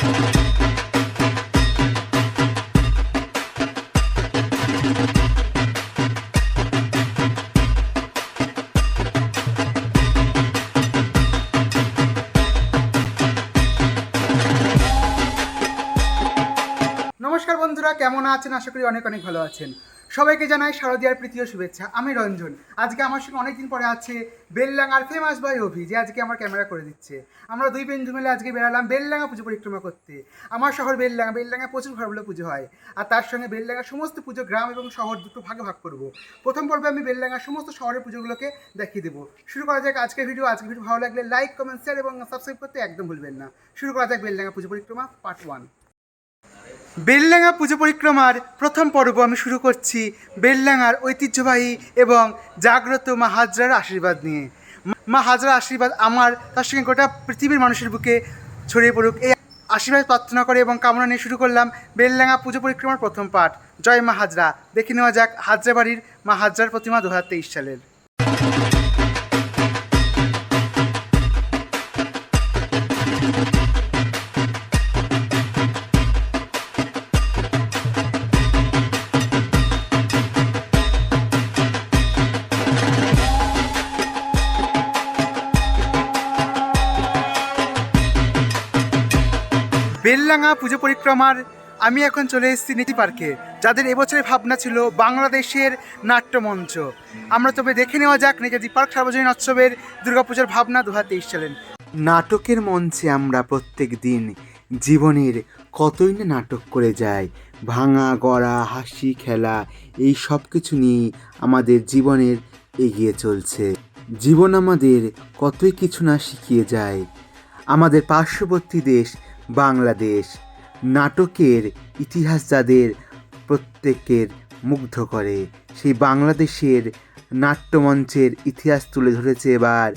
নমস্কার বন্ধুরা কেমন আছেন? আশা করি অনেক অনেক ভালো আছেন। সবাইকে জানাই শারদীয়ার প্রীতীয় শুভেচ্ছা। আমি রঞ্জন। আজকে আমার সঙ্গে অনেকদিন পরে আছে বেললাঙ্গার ফেমাস বাই অভি, যে আজকে আমার ক্যামেরা করে দিচ্ছে। আমরা দুই বন্ধু মিলে আজকে বেরালাম বেললাঙ্গা পুজো পরিক্রমা করতে। আমার শহর বেললাঙ্গা বেললাঙ্গা প্রচুর ঘরগুলো পুজো হয়। আর তার সঙ্গে বেললাঙ্গার সমস্ত পুজো গ্রাম এবং শহর দুটো ভাগে ভাগ করব। প্রথম পর্বে আমি বেললাঙ্গার সমস্ত শহরের পুজোগুলোকে দেখিয়ে দেবো। শুরু করা যাক আজকের ভিডিও আজকের ভিডিও ভালো লাগলে লাইক কমেন্ট শেয়ার এবং সাবস্ক্রাইব করতে একদম ভুলবেন না। শুরু করা যাক বেললাঙ্গা পুজো পরিক্রমা পার্ট ওয়ান বেলডাঙ্গা পুজো পরিক্রমার প্রথম পর্ব আমি শুরু করছি বেলডাঙ্গার ঐতিহ্যবাহী এবং জাগ্রত মা হাজরার আশীর্বাদ নিয়ে। মা হাজরার আশীর্বাদ আমার, তার সঙ্গে গোটা পৃথিবীর মানুষের বুকে ছড়িয়ে পড়ুক। এই আশীর্বাদ প্রার্থনা করে এবং কামনা নিয়ে শুরু করলাম বেলডাঙ্গা পুজো পরিক্রমার প্রথম পাঠ। জয় মা হাজরা। দেখে নেওয়া যাক হাজরা বাড়ির মা হাজরার প্রতিমা দু হাজার তেইশ সালের। বেললাঙ্গা পুজো পরিক্রমার আমি এখন চলে এসেছি নীতি পার্কে, যাদের এবছরের ভাবনা ছিল বাংলাদেশের নাট্যমঞ্চ। আমরা তবে দেখে নেওয়া যাক নেতাজি পার্ক সার্বজনীন উৎসবের দুর্গাপূজার ভাবনা দু হাজার তেইশ সালের নাটকের মঞ্চে আমরা প্রত্যেক দিন জীবনের কতই না নাটক করে যাই, ভাঙা, গড়া, হাসি, খেলা, এই সব কিছু নিয়েই আমাদের জীবনের এগিয়ে চলছে। জীবন আমাদের কতই কিছু না শিখিয়ে যায়। আমাদের পার্শ্ববর্তী দেশ বাংলাদেশ। নাটকের ইতিহাস যাদের প্রত্যেকের মুগ্ধ করে, সেই বাংলাদেশের নাট্যমঞ্চের ইতিহাস তুলে ধরেছে এবার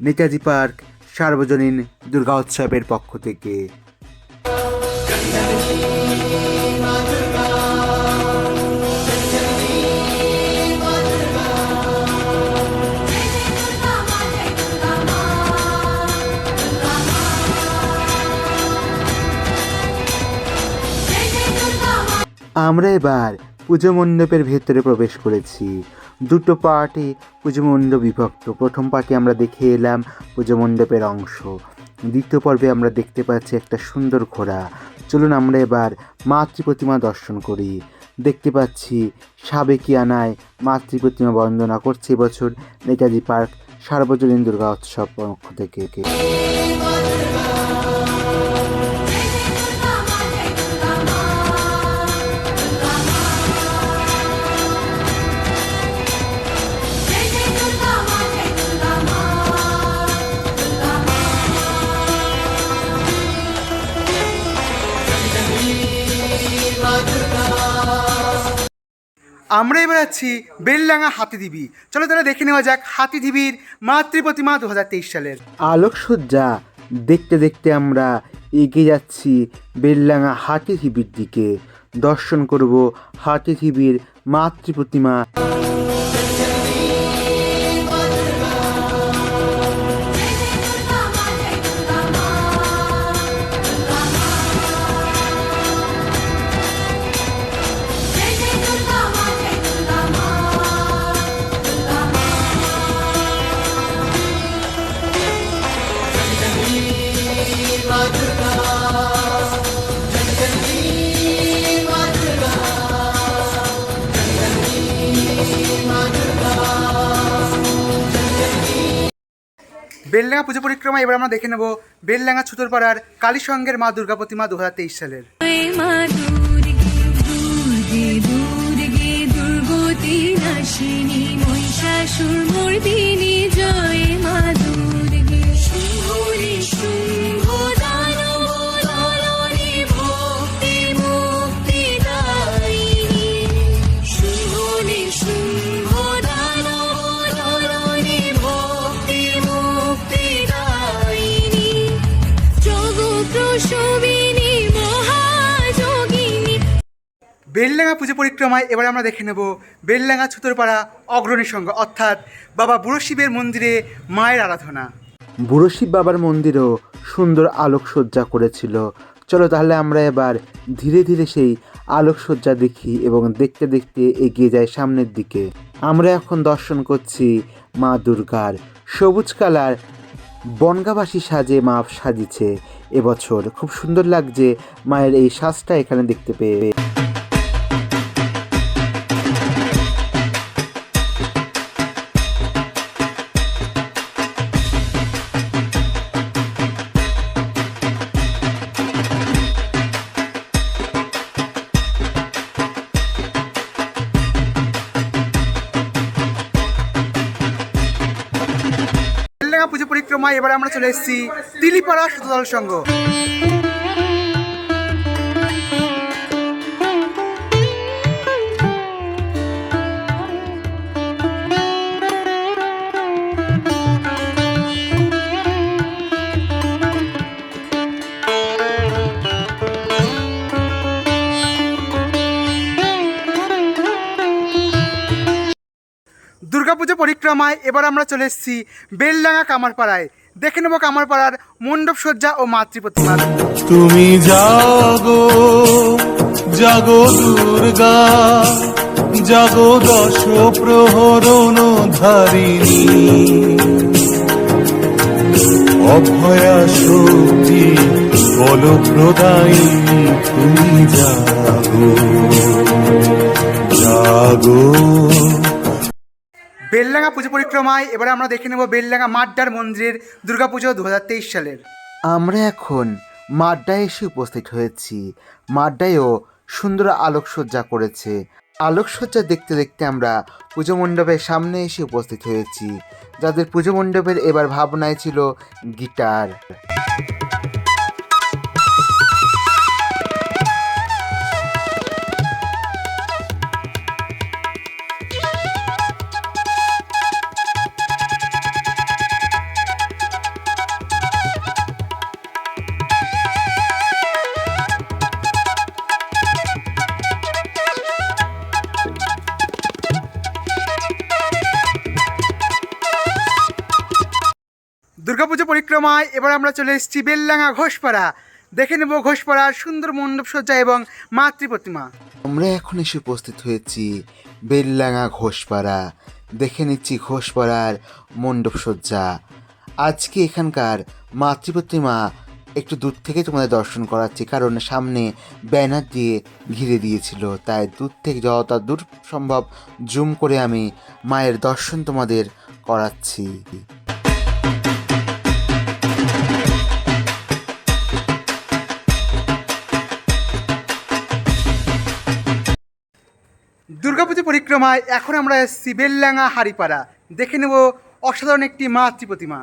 নেতাজি পার্ক সার্বজনীন দুর্গা উৎসবের পক্ষ থেকে। আমরা এবার পুজো মণ্ডপের ভেতরে প্রবেশ করেছি। দুটো পার্টে পুজো মণ্ডপ বিভক্ত। প্রথম পার্টে আমরা দেখে এলাম পুজো মণ্ডপের অংশ। দ্বিতীয় পর্বে আমরা দেখতে পাচ্ছি একটা সুন্দর ঘোড়া। চলুন আমরা এবার মাতৃ প্রতিমা দর্শন করি। দেখতে পাচ্ছি সাবেকিয়ানায় মাতৃ প্রতিমা বন্দনা করছে এবছর নেতাজি পার্ক সার্বজনীন দুর্গা উৎসব পক্ষ থেকে। আমরা এবার আছি বেললাঙা হাতিদিবি চলো তাহলে দেখে নেওয়া যাক হাতিদিবির মাতৃ প্রতিমা দু হাজার তেইশ সালের। আলোকসজ্জা, দেখতে দেখতে আমরা এগিয়ে যাচ্ছি বেললাঙা হাতিদিবির দিকে। দর্শন করব হাতিদিবির মাতৃ প্রতিমা বেললাঙ্গা পুজো পরিক্রমা, এবার আমরা দেখে নেব বেললাঙ্গা ছুতরপাড়ার কালীসঙ্গের মা দুর্গা প্রতিমা দু হাজার তেইশ সালের। জয় মা বেললাঙ্গা পুজো পরিক্রমায় এবার আমরা দেখে নেব বেললাঙ্গা ছুতরপাড়া অগ্রণী সংঘ অর্থাৎ বাবা বুড়ো শিবের মন্দিরে মায়ের আরাধনা। বুড়ো শিব বাবার মন্দিরও সুন্দর আলোকসজ্জা করেছিল। চলো তাহলে আমরা এবার ধীরে ধীরে সেই আলোকসজ্জা দেখি এবং দেখতে দেখতে এগিয়ে যাই সামনের দিকে। আমরা এখন দর্শন করছি মা দুর্গার সবুজ কালার বনগাবাসী সাজে মা সাজিছে এবছর খুব সুন্দর লাগছে মায়ের এই সাজটা এখানে দেখতে পেয়ে। পরিক্রমায় এবার আমরা চলে এসেছি তিলিপাড়া শতদল সংঘ। পরিক্রমায় এবার আমরা চলে এসেছি বেলডাঙ্গা কামারপাড়ায়। দেখে নেব কামারপাড়ার মণ্ডপ সজ্জা ও মাতৃ প্রতিমা। তুমি জাগো জাগো দুর্গা, জাগো দশ প্রহরণ ধারিণী। অভয়া শক্তি বল প্রদায়িনী তুমি জাগো জাগো। বেলডাঙ্গা পুজো পরিক্রমায় এবার আমরা দেখে নেব বেলডাঙ্গা মাড্ডার মন্দিরের দুর্গাপুজো দু হাজার তেইশ সালের। আমরা এখন মাড্ডায় এসে উপস্থিত হয়েছি। মাড্ডায়ও সুন্দর আলোকসজ্জা করেছে। আলোকসজ্জা দেখতে দেখতে আমরা পুজো মণ্ডপের সামনে এসে উপস্থিত হয়েছি। যাদের পুজো মণ্ডপের এবার ভাবনায় ছিল গিটার। দুর্গাপুজো পরিক্রমায় এবার আমরা চলে এসেছি বেলডাঙ্গা ঘোষপাড়া। দেখে নেব ঘোষপাড়ার সুন্দর মণ্ডপ সজ্জা এবং মাতৃ প্রতিমা আমরা এখন এসে উপস্থিত হয়েছি বেললাঙা ঘোষপাড়া। দেখে নিচ্ছি ঘোষপাড়ার মণ্ডপ সজ্জা। আজকে এখানকার মাতৃপ্রতিমা একটু দূর থেকে তোমাদের দর্শন করাচ্ছি, কারণ সামনে ব্যানার দিয়ে ঘিরে দিয়েছিল। তাই দূর থেকে যতটা দূর সম্ভব, জুম করে আমি মায়ের দর্শন তোমাদের করাচ্ছি। দুর্গাপুজো পরিক্রমায় এখন আমরা এসেছি বেলডাঙ্গা হারিপাড়া দেখে নেব অসাধারণ একটি মাতৃ প্রতিমা।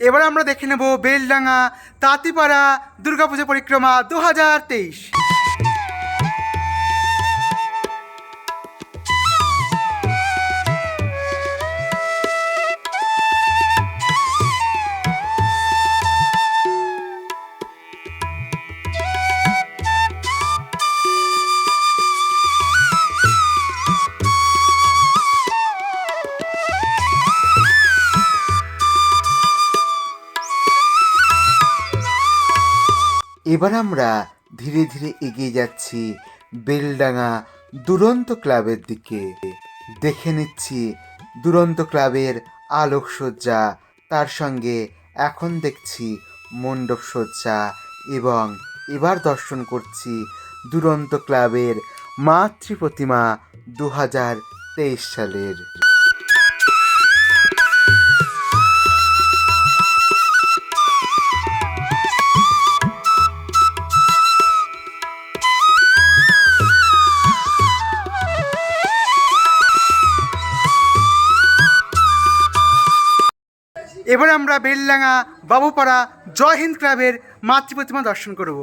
এবার আমরা দেখে নেব বেলডাঙ্গা তাঁতিপাড়া দুর্গাপুজো পরিক্রমা দু হাজার তেইশ। এবার আমরা ধীরে ধীরে এগিয়ে যাচ্ছি বেলডাঙা দুরন্ত ক্লাবের দিকে। দেখে নিচ্ছি দুরন্ত ক্লাবের আলোকসজ্জা, তার সঙ্গে এখন দেখছি মণ্ডপ সজ্জা এবং এবার দর্শন করছি দুরন্ত ক্লাবের মাতৃ প্রতিমা দু হাজার তেইশ সালের। এবার আমরা বেলডাঙ্গা বাবুপাড়া জয় হিন্দ ক্লাবের মাতৃ প্রতিমা দর্শন করব।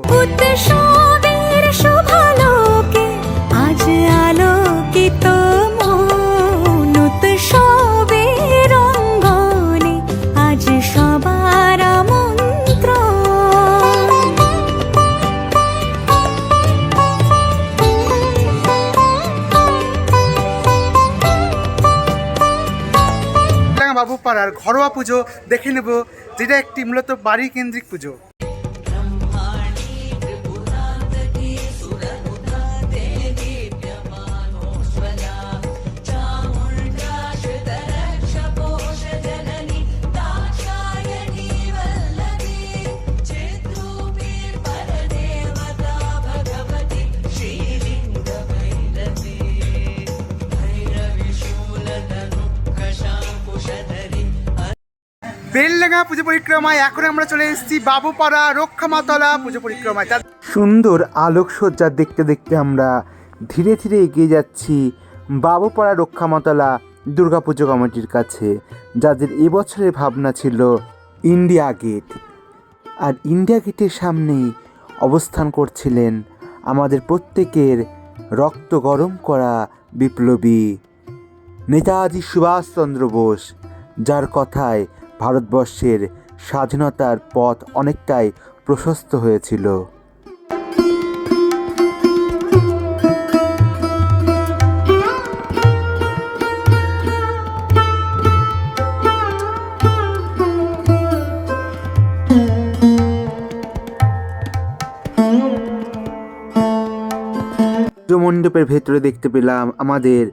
পাড়ার ঘরোয়া পুজো দেখে নেব যেটা একটি মূলত বাড়ি কেন্দ্রিক পুজো। বেলডাঙ্গা পুজো পরিক্রমায় এখন আমরা চলে এসেছি বাবুপাড়া রক্ষামাতলা পুজো পরিক্রমায়। সুন্দর আলোকসজ্জা দেখতে দেখতে আমরা ধীরে ধীরে এগিয়ে যাচ্ছি বাবুপাড়া রক্ষামতলা দুর্গাপুজো কমিটির কাছে, যাদের এবছরের ভাবনা ছিল ইন্ডিয়া গেট। আর ইন্ডিয়া গেটের সামনেই অবস্থান করছিলেন আমাদের প্রত্যেকের রক্ত গরম করা বিপ্লবী নেতাজি সুভাষচন্দ্র বোস, যার কথায় ভারতবর্ষের স্বাধীনতার পথ অনেকটাই প্রশস্ত হয়েছিল। মণ্ডপের ভেতরে দেখতে পেলাম আমাদের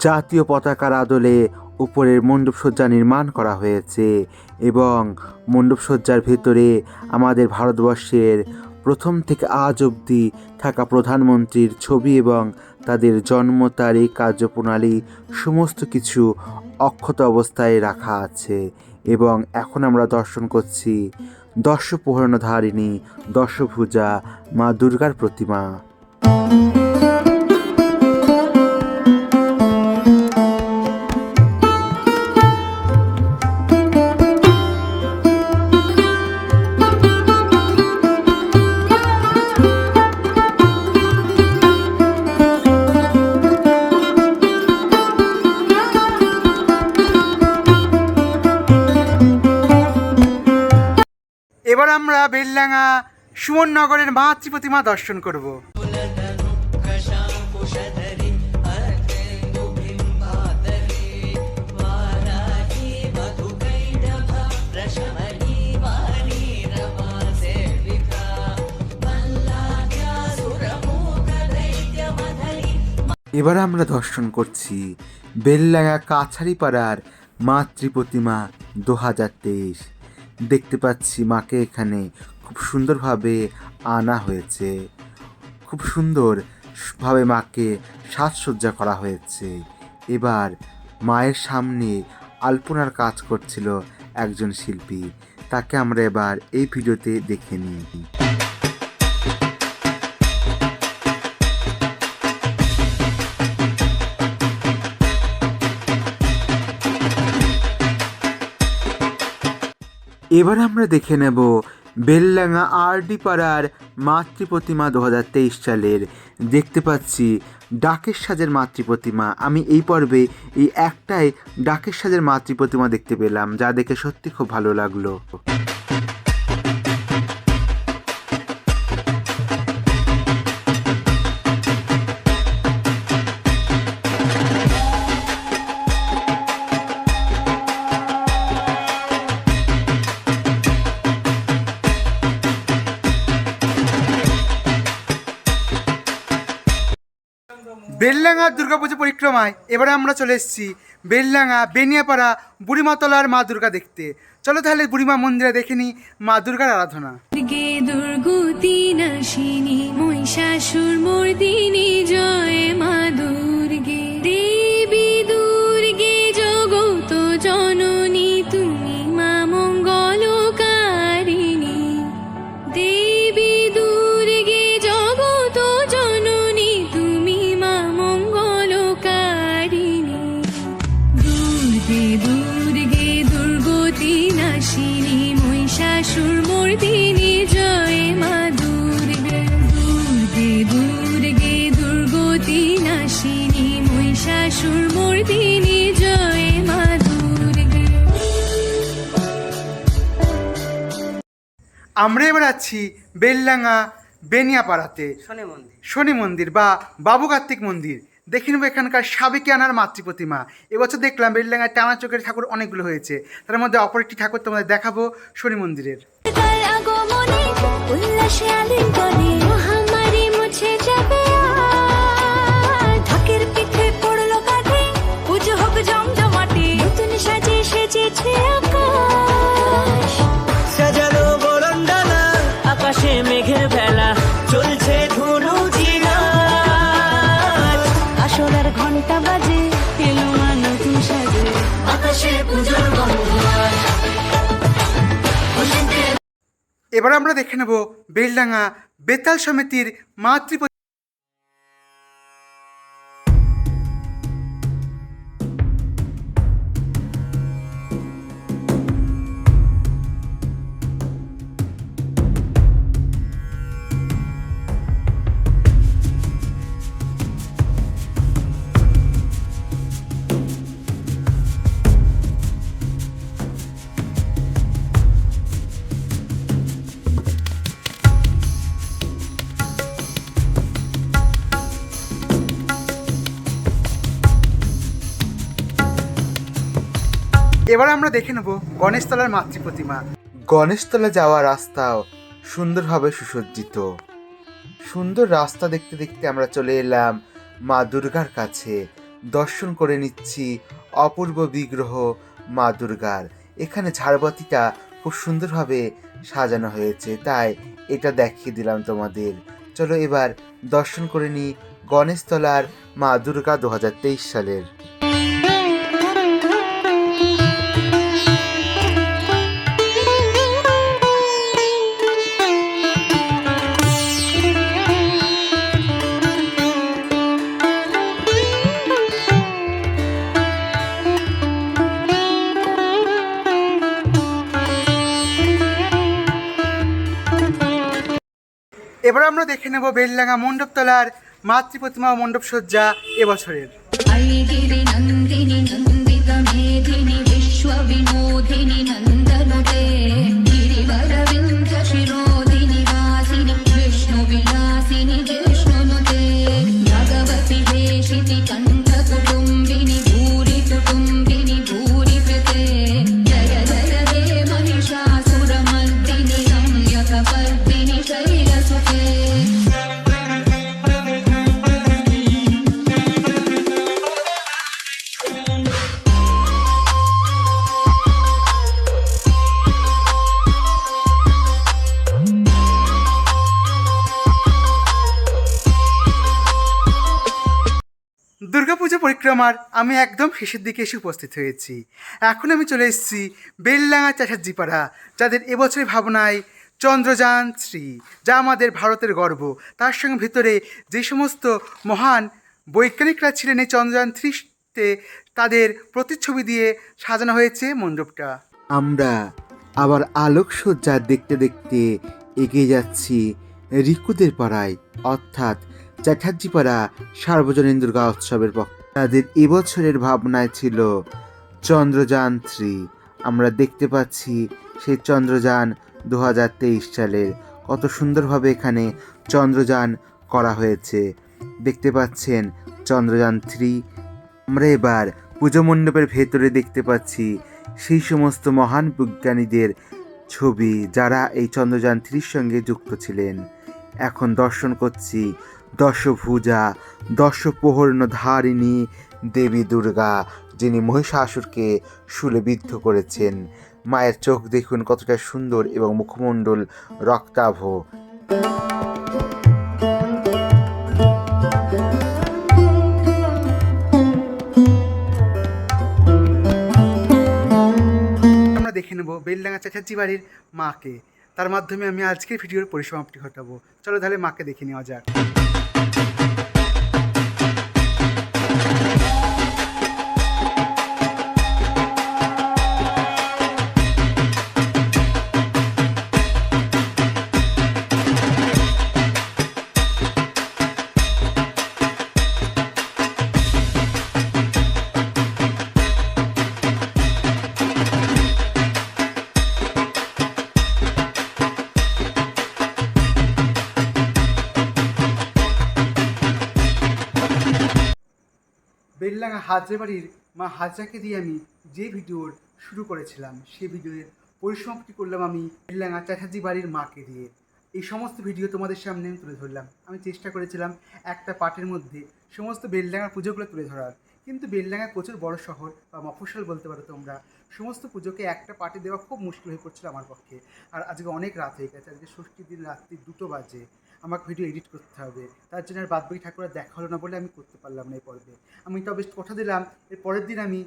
জাতীয় পতাকার আদলে উপরের মণ্ডপসজ্জা নির্মাণ করা হয়েছে এবং মণ্ডপসজ্জার ভেতরে আমাদের ভারতবর্ষের প্রথম থেকে আজ অবধি থাকা প্রধানমন্ত্রীর ছবি এবং তাদের জন্ম, তারিখ, কার্যপ্রণালী সমস্ত কিছু অক্ষত অবস্থায় রাখা আছে এবং এখন আমরা দর্শন করছি দর্শপূর্ণধারিণী দশভুজা মা দুর্গার প্রতিমা। আমরা বেলডাঙ্গা সুমননগরের মাতৃ প্রতিমা দর্শন করব। এবার আমরা দর্শন করছি বেললাঙ্গা কাছারিপাড়ার মাতৃ প্রতিমা দু হাজার তেইশ। দেখতে পাচ্ছি মাকে এখানে। খুব সুন্দরভাবে আনা হয়েছে। খুব সুন্দরভাবে মাকে সাজসজ্জা করা হয়েছে। এবার মায়ের সামনে আলপনার কাজ করছিল একজন শিল্পী। তাকে আমরা এবার এই ভিডিওতে দেখে নিই। এবার আমরা দেখে নেব আর আরডি পাড়ার মাতৃ প্রতিমা দু হাজার তেইশ সালের। দেখতে পাচ্ছি ডাকের সাজের মাতৃ প্রতিমা। আমি এই পর্বে এই একটাই ডাকের সাজের মাতৃ প্রতিমা দেখতে পেলাম, যা দেখে সত্যি খুব ভালো লাগল। বেলডাঙ্গা দুর্গাপুজো পরিক্রমায় এবারে আমরা চলে এসেছি বেললাঙা বেনিয়াপাড়া, বুড়িমাতলার মা দুর্গা দেখতে। চলো তাহলে বুড়িমা মন্দিরে দেখে নি মা দুর্গার আরাধনা। দুর্গে দুর্গতি জয় মা দুর্গে। এবার বেললাঙা বেনিয়াপাড়াতে। শনি মন্দির। শনি মন্দির বা বাবু কার্তিক মন্দির। দেখে নেব এখানকার সাবেকি আনার মাতৃ প্রতিমা এবছর দেখলাম বেলডাঙ্গায় টানা চোখের ঠাকুর অনেকগুলো হয়েছে। তার মধ্যে অপর একটি ঠাকুর তোমাদের দেখাবো শনি মন্দিরের। এবার আমরা দেখে নেব বেলডাঙ্গা বেতাল সমিতির মাতৃ এবার আমরা দেখে নেব গণেশতলার মাতৃ প্রতিমা। গণেশতলা যাওয়ার রাস্তাও সুন্দরভাবে সুসজ্জিত। সুন্দর রাস্তা দেখতে দেখতে আমরা চলে এলাম মা দুর্গার কাছে। দর্শন করে নিচ্ছি অপূর্ব বিগ্রহ মা দুর্গার। এখানে ঝাড়বাতিটা খুব সুন্দরভাবে সাজানো হয়েছে, তাই এটা দেখিয়ে দিলাম তোমাদের। চলো এবার দর্শন করে নিই গণেশতলার মা দুর্গা দু হাজার তেইশ সালের। এবার আমরা দেখে নেব বেলডাঙ্গা মণ্ডপতলার মাতৃ প্রতিমা ও মণ্ডপ সজ্জা এবছরের পরিক্রমার আমি একদম শেষের দিকে এসে উপস্থিত হয়েছি। এখন আমি চলে এসেছি বেললাঙা চাষাজিপাড়া যাদের এবছরের ভাবনায় চন্দ্রযান শ্রী যা আমাদের ভারতের গর্ব। তার সঙ্গে ভিতরে যে সমস্ত মহান বৈজ্ঞানিকরা ছিলেন এই চন্দ্রযান থ্রিতে, তাদের প্রতিচ্ছবি দিয়ে সাজানো হয়েছে মণ্ডপটা। আমরা আবার আলোকসজ্জা দেখতে দেখতে এগিয়ে যাচ্ছি রিকুদের পাড়ায়, অর্থাৎ চ্যাটার্জিপাড়া সার্বজনীন দুর্গা উৎসবের পক্ষ তাদের এবছরের ভাবনায় ছিল চন্দ্রযান থ্রি আমরা দেখতে পাচ্ছি সেই চন্দ্রযান দু সালের। কত সুন্দরভাবে এখানে চন্দ্রযান করা হয়েছে। দেখতে পাচ্ছেন চন্দ্রযান থ্রি আমরা এবার পুজো মণ্ডপের ভেতরে দেখতে পাচ্ছি সেই সমস্ত মহান বিজ্ঞানীদের ছবি যারা এই চন্দ্রযান থ্রির সঙ্গে যুক্ত ছিলেন। এখন দর্শন করছি দশভুজা দশপ্রহর্ণ ধারিণী দেবী দুর্গা, যিনি মহিষাসুরকে শুলেবিদ্ধ করেছেন। মায়ের চোখ দেখুন কতটা সুন্দর এবং মুখমণ্ডল রক্তাভ। আমরা দেখে নেব বেলডাঙ্গা চাচাজি বাড়ির মাকে। তার মাধ্যমে আমি আজকের ভিডিওর পরিসমাপ্তি ঘটাবো। চলো তাহলে মাকে দেখে নেওয়া যাক। বেললাঙ্গা হাজরা বাড়ির মা হাজরাকে দিয়ে আমি যে ভিডিওর শুরু করেছিলাম সেই ভিডিওর পরিসমাপ্তি করলাম আমি বেললাঙ্গা চ্যাটার্জি বাড়ির মাকে দিয়ে। এই সমস্ত ভিডিও তোমাদের সামনে আমি তুলে ধরলাম। আমি চেষ্টা করেছিলাম একটা পার্টের মধ্যে সমস্ত বেলডাঙ্গার পুজোগুলো তুলে ধরার। কিন্তু বেলডাঙ্গা প্রচুর বড় শহর বা মফস্বল বলতে পারো তোমরা সমস্ত পুজোকে একটা পার্টি দেওয়া খুব মুশকিল হয়ে পড়ছিল আমার পক্ষে। আর আজকে অনেক রাত হয়ে গেছে, আজকে ষষ্ঠীর দিন রাত্রি দুটো বাজে। আমাকে ভিডিও এডিট করতে হবে। তার জন্য আর বাদবাকি ঠাকুরের দেখা হলো না বলে আমি করতে পারলাম না এই পর্বে। আমি তবে কথা দিলাম, এর পরের দিন আমি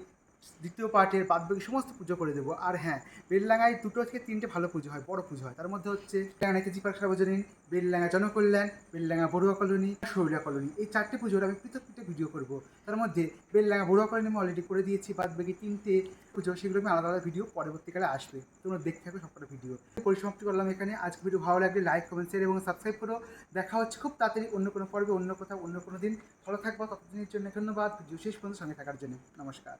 দ্বিতীয় পার্টের বাদবাকি সমস্ত পুজো করে দেবো। আর হ্যাঁ বেললাঙ্গায় দুটো থেকে তিনটে ভালো পুজো হয়, বড় পুজো হয়। তার মধ্যে হচ্ছে বেললাঙ্গা কেজি পার্ক সার্বজনীন বেললাঙ্গা জনকল্যাণ বেললাঙ্গা বড়ুয়া কলোনি শৈলা কলোনি। এই চারটে পুজোর আমি পৃথক পৃথক ভিডিও করব। তার মধ্যে বেললাঙ্গা বড়ুয়া কলোনি আমি অলরেডি করে দিয়েছি বাদবাকি তিনটে পুজো, সেগুলো আমি আলাদা আলাদা ভিডিও পরবর্তীকালে আসবে। তোমরা দেখতে থাকবে সবকটা ভিডিও। পরিসমাপ্তি করলাম এখানে। আজকে ভিডিও ভালো লাগলে লাইক কমেন্ট শেয়ার এবং সাবস্ক্রাইব করো। দেখা হচ্ছে খুব তাড়াতাড়ি অন্য কোনো পর্বে, অন্য কোথাও, অন্য কোনো দিন। ভালো থাকব, ততদিনের জন্য ধন্যবাদ। ভিডিও শেষ পর্যন্ত সঙ্গে থাকার জন্য। নমস্কার।